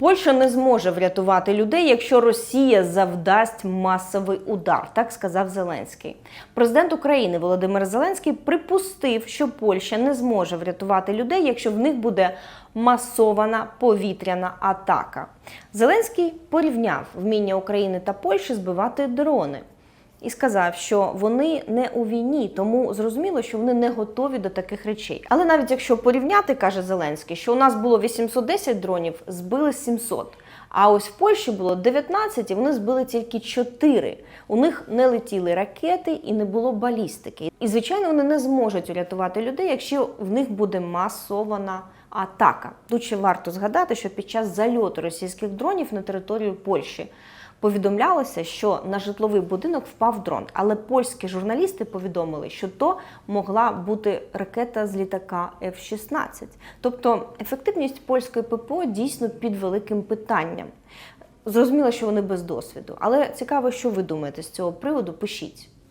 Польща не зможе врятувати людей, якщо Росія завдасть масовий удар, так сказав Зеленський. Президент України Володимир Зеленський припустив, що Польща не зможе врятувати людей, якщо в них буде масована повітряна атака. Зеленський порівняв вміння України та Польщі збивати дрони. І сказав, що вони не у війні, тому зрозуміло, що вони не готові до таких речей. Але навіть якщо порівняти, каже Зеленський, що у нас було 810 дронів, збили 700. А ось в Польщі було 19, і вони збили тільки 4. У них не летіли ракети і не було балістики. І звичайно, вони не зможуть урятувати людей, якщо в них буде масована атака. Ще варто згадати, що під час зальоту російських дронів на територію Польщі повідомлялося, що на житловий будинок впав дрон. Але польські журналісти повідомили, що то могла бути ракета з літака F-16. Тобто ефективність польської ППО дійсно під великим питанням. Зрозуміло, що вони без досвіду, але цікаво, що ви думаєте з цього приводу. Пишіть.